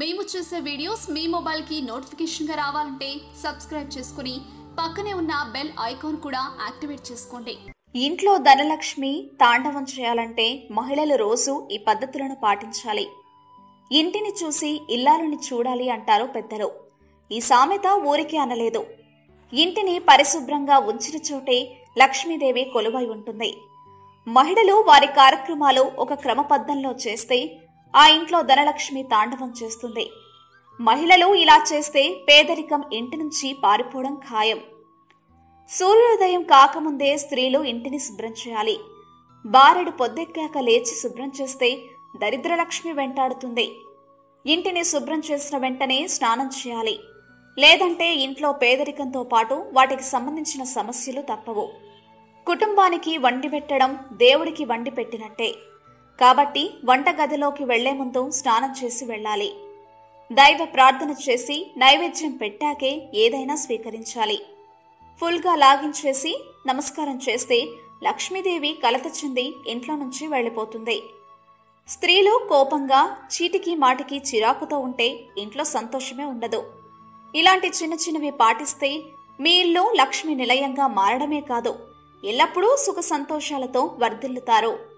మేము చేసే వీడియోస్ మీ మొబైల్కి నోటిఫికేషన్గా రావాలంటే సబ్స్క్రైబ్ చేసుకుని పక్కనే ఉన్న బెల్ ఐకాన్ కూడా యాక్టివేట్ చేసుకోండి. ఇంట్లో ధనలక్ష్మి తాండవం చేయాలంటే మహిళలు రోజు ఈ పద్ధతులను పాటించాలి. ఇంటిని చూసి ఇల్లాలని చూడాలి అంటారు పెద్దలు. ఈ సామెత ఊరికి అనలేదు. ఇంటిని పరిశుభ్రంగా ఉంచిన చోటే లక్ష్మీదేవి కొలువై ఉంటుంది. మహిళలు వారి కార్యక్రమాలు ఒక క్రమబద్ధంలో చేస్తే ఆ ఇంట్లో ధనలక్ష్మి తాండవం చేస్తుంది. మహిళలు ఇలా చేస్తే పేదరికం ఇంటి నుంచి పారిపోవడం ఖాయం. సూర్యోదయం కాకముందే స్త్రీలు ఇంటిని శుభ్రం చేయాలి. బారెడు పొద్దెక్కాక లేచి శుభ్రం చేస్తే దరిద్రలక్ష్మి వెంటాడుతుంది. ఇంటిని శుభ్రం చేసిన వెంటనే స్నానం చేయాలి. లేదంటే ఇంట్లో పేదరికంతో పాటు వాటికి సంబంధించిన సమస్యలు తప్పవు. కుటుంబానికి వండి పెట్టడం దేవుడికి వండి పెట్టినట్టే. కాబట్టి వంటగదిలోకి వెళ్ళే ముందు స్నానం చేసి వెళ్ళాలి. దైవ ప్రార్థన చేసి నైవేద్యం పెట్టాకే ఏదైనా స్వీకరించాలి. ఫుల్గా లాగించేసి నమస్కారం చేస్తే లక్ష్మీదేవి కలత చెంది ఇంట్లో నుంచి వెళ్ళిపోతుంది. స్త్రీలు కోపంగా చీటికి మాటికి చిరాకుతో ఉంటే ఇంట్లో సంతోషమే ఉండదు. ఇలాంటి చిన్న చిన్నవి పాటిస్తే మీ ఇల్లు లక్ష్మి నిలయంగా మారడమే కాదు ఎల్లప్పుడూ సుఖ సంతోషాలతో వర్ధిల్లుతారు.